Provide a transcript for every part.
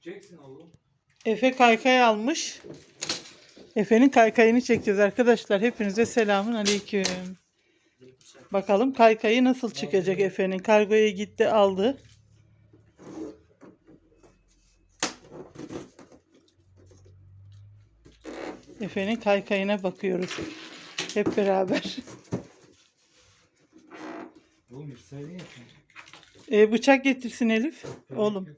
Çeksin oğlum. Efe kaykay almış. Efe'nin kaykayını çekeceğiz arkadaşlar. Hepinize selamun aleyküm. Bakalım kaykayı nasıl çıkacak Efe'nin. Kargoya gitti aldı. Efe'nin kaykayına bakıyoruz. Hep beraber. Oğlum E, bıçak getirsin Elif. Oğlum.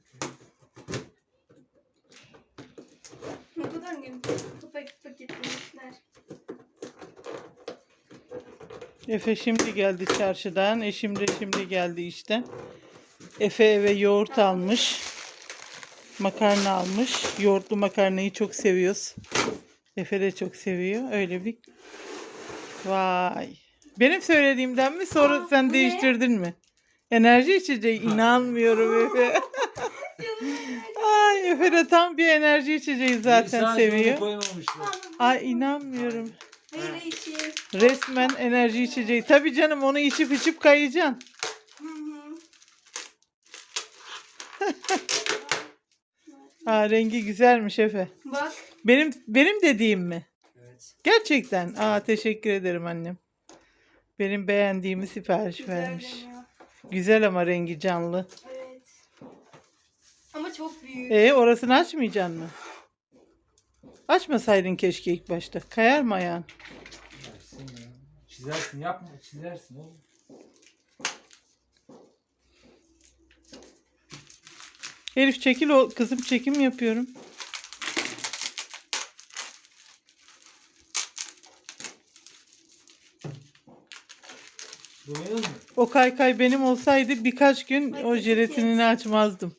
Ne kadar gün paketlemişler. Efe şimdi geldi çarşıdan. Eşim de şimdi geldi işten. Efe eve yoğurt almış. Makarna almış. Yoğurtlu makarnayı çok seviyoruz. Efe de çok seviyor. Öyle bir... Vay. Benim söylediğimden mi sonra Aa, sen değiştirdin mi? Enerji içeceği. inanmıyorum Efe. Ay Efe tam bir enerji içeceği zaten seviyor. koymamışlar. Ay inanmıyorum. İşi. Resmen enerji içeceği. Tabii canım onu içip içip kayacaksın. Hı hı. Aa, rengi güzelmiş Efe. Bak. Benim benim dediğim mi? Evet. Gerçekten. Aa teşekkür ederim annem. Benim beğendiğimi sipariş Güzel vermiş. deniyor. Güzel ama rengi canlı. Çok büyük. E orasını açmayacaksın mı? Açmasaydın keşke ilk başta. Kayar mı ayağın? Versin ya. Çizersin yapma çizersin oğlum. Elif çekil o kızım çekim yapıyorum. O kaykay benim olsaydı birkaç gün Ay, o jelatinini açmazdım.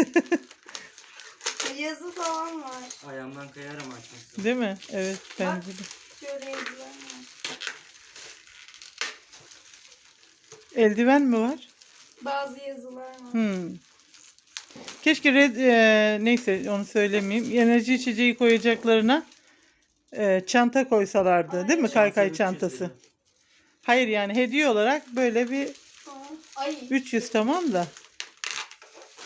Yazı falan var. Ayağımdan kayarım açması. Değil mi? Evet bence de. Şöyle var. Eldiven mi var? Bazı yazılar var. Hmm. Keşke red, e, neyse onu söylemeyeyim. Enerji içeceği koyacaklarına e, çanta koysalardı, değil mi? Ay, Kaykay Çanta çantası. 300 lira. Hayır yani hediye olarak böyle bir Aa, Ay. 300 tamam da.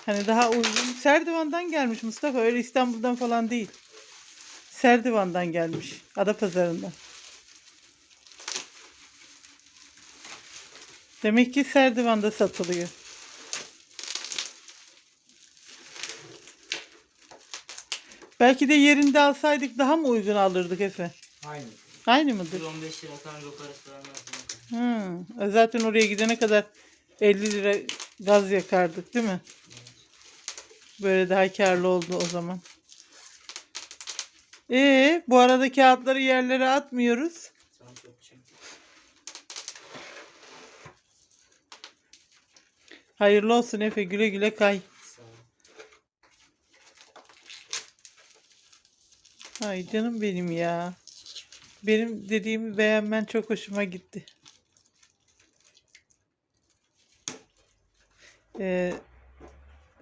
Hani daha uygun. Serdivan'dan gelmiş Mustafa. Öyle İstanbul'dan falan değil. Serdivan'dan gelmiş. Adapazarı'ndan. Demek ki Serdivan'da satılıyor. Belki de yerinde alsaydık daha mı uygun alırdık Efe? Aynı. Aynı mıdır? 115 lira parası falan lazım. Hı. e Zaten oraya gidene kadar 50 lira gaz yakardık değil mi? Böyle daha karlı oldu o zaman. Ee, bu arada kağıtları yerlere atmıyoruz. Hayırlı olsun Efe güle güle kay. Ay canım benim ya. Benim dediğimi beğenmen çok hoşuma gitti. Ee,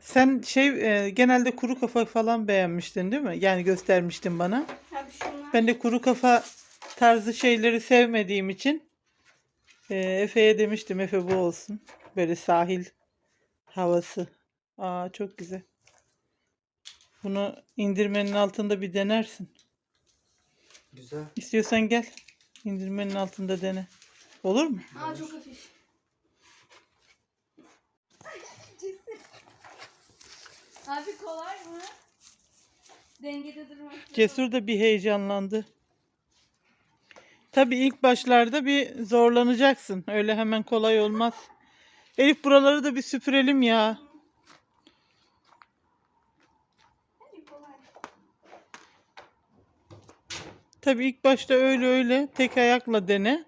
sen şey e, genelde kuru kafa falan beğenmiştin değil mi? Yani göstermiştin bana. Abi şunlar. Ben de kuru kafa tarzı şeyleri sevmediğim için e, Efe'ye demiştim Efe bu olsun. Böyle sahil havası. Aa çok güzel. Bunu indirmenin altında bir denersin. Güzel. İstiyorsan gel. İndirmenin altında dene. Olur mu? Aa çok hafif. Abi kolay mı? Dengede durmak. Cesur da bir heyecanlandı. Tabii ilk başlarda bir zorlanacaksın. Öyle hemen kolay olmaz. Elif buraları da bir süpürelim ya. Tabii ilk başta öyle öyle tek ayakla dene.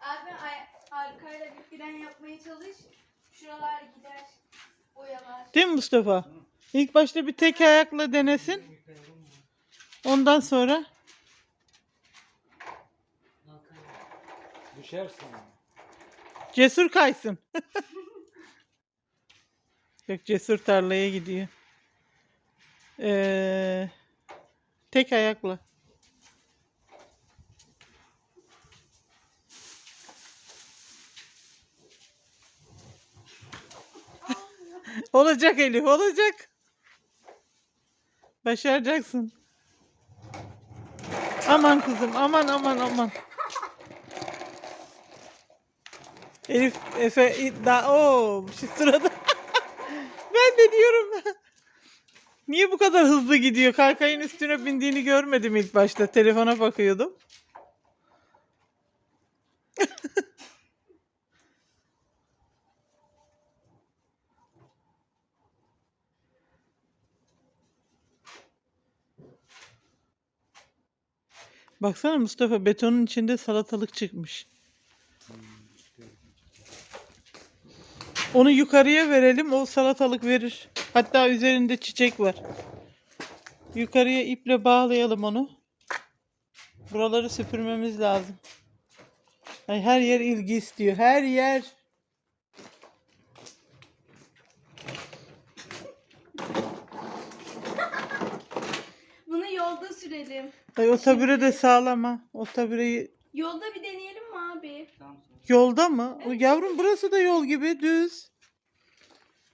Abi ay- arkayla bir fren yapmaya çalış. Şuralar gider. Boyalar. Değil mi Mustafa? İlk başta bir tek ayakla denesin. Ondan sonra Düşersin. cesur kaysın. Yok cesur tarlaya gidiyor. Ee, tek ayakla. Olacak Elif olacak. Başaracaksın. Aman kızım aman aman aman. Elif Efe iddia o şu sırada. ben de diyorum. Niye bu kadar hızlı gidiyor? Kaykayın üstüne bindiğini görmedim ilk başta. Telefona bakıyordum. Baksana Mustafa betonun içinde salatalık çıkmış. Onu yukarıya verelim o salatalık verir. Hatta üzerinde çiçek var. Yukarıya iple bağlayalım onu. Buraları süpürmemiz lazım. Ay, her yer ilgi istiyor. Her yer. Bunu yolda sürelim. Ay, o tabure de sağlam ha. O tabureyi Yolda bir deneyelim mi abi? Tamam. yolda mı? O Yavrum burası da yol gibi düz.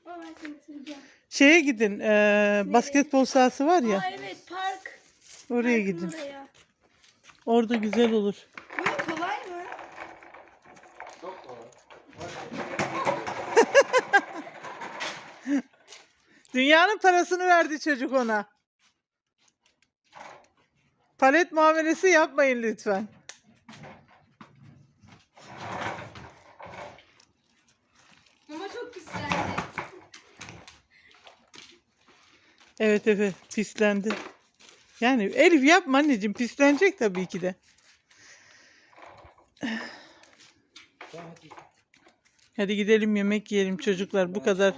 Ben seni. Şeye gidin. eee, basketbol sahası var ya. Aa evet park. Oraya Parkın gidin. oraya. Orada güzel olur. Bu kolay mı? Çok kolay. Dünyanın parasını verdi çocuk ona. Palet muamelesi yapmayın lütfen. Ama çok pislendi. Evet evet pislendi. Yani Elif yapma anneciğim pislenecek tabii ki de. Hadi. Gidelim yemek yiyelim çocuklar bu kadar.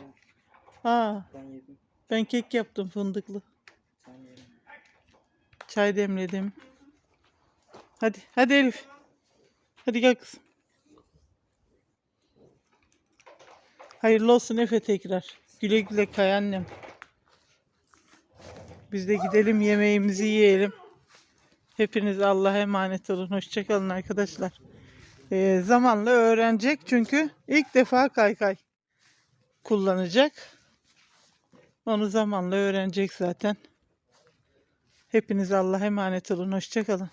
Ben yedim. ben kek yaptım fındıklı. Çay demledim. Hadi hadi Elif. Hadi gel kızım. Hayırlı olsun Efe tekrar. Güle güle kay annem. Biz de gidelim yemeğimizi yiyelim. Hepiniz Allah'a emanet olun. Hoşçakalın arkadaşlar. Ee, zamanla öğrenecek çünkü ilk defa kaykay kullanacak. Onu zamanla öğrenecek zaten. Hepiniz Allah'a emanet olun. Hoşçakalın.